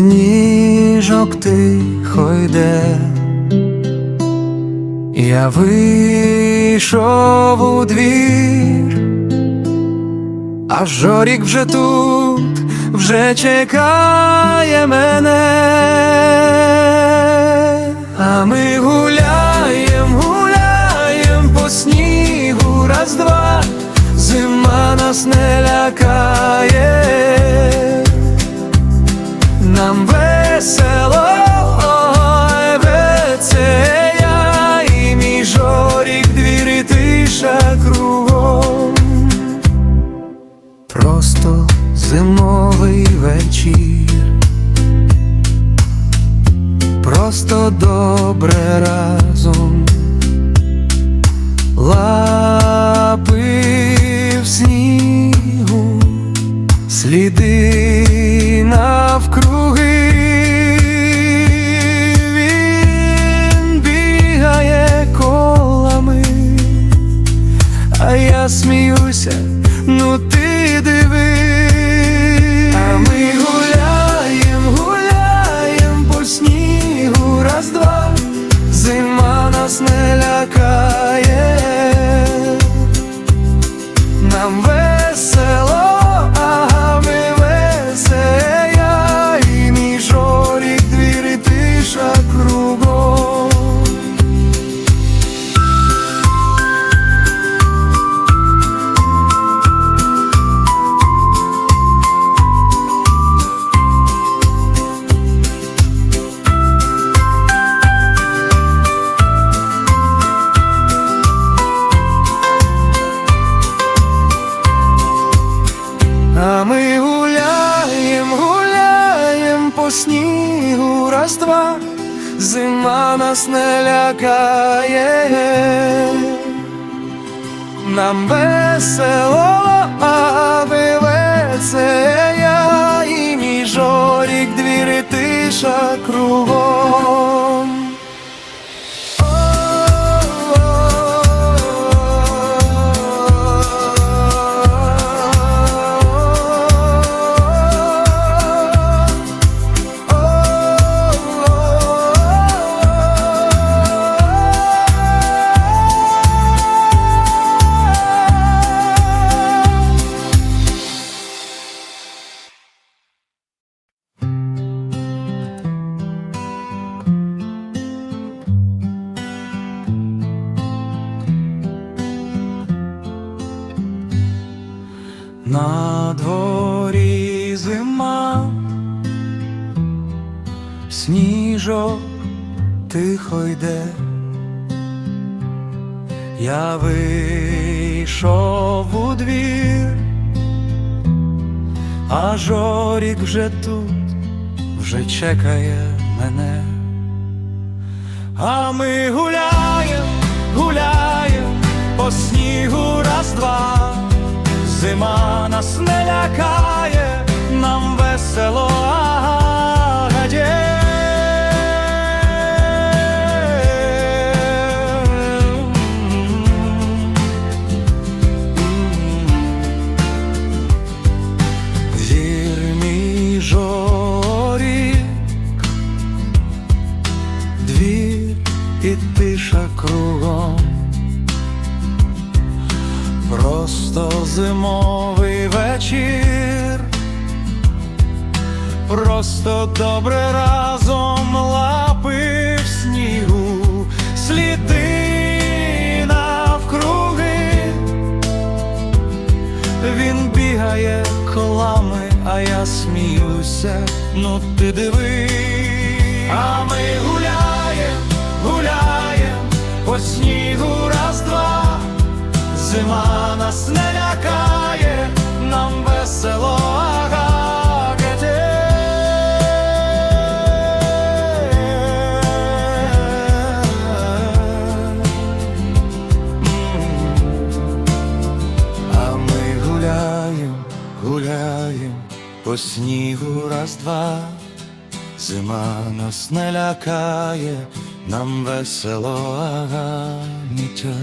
Сніжок тихо йде, я вийшов у двір, а жорік вже тут, вже чекає мене, а ми гуляєм, гуляєм по снігу, раз-два, зима нас не зимовий вечір, просто добре разом. Лапи в снігу, сліди навкруги. А я сміюся, ну ти А ми гуляєм, гуляєм по снігу, раз-два, зима нас не лякає, нам весело, На дворі зима, сніжок тихо йде, я вийшов у двір, а жорік вже тут, вже чекає мене, а ми гуляєм, гуляєм по снігу раз-два. Зима нас не лякає, нам весело Просто зимовий вечір, просто добре разом лапи в снігу, сліди навкруги, він бігає колами, а я сміюся, ну ти диви, а ми гуляєм, гуляєм по снігу. Зима нас не лякає, нам весело агагете. А ми гуляєм, гуляєм по снігу раз-два. Зима нас не лякає, нам весело аганіття.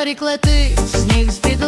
Жорік летить, сніг з-під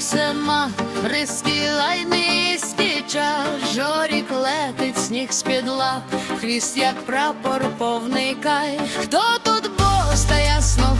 сема риски лайни стіча, жорік летить сніг з під лап, хвіст як прапор повний кай. Хто тут бос та ясно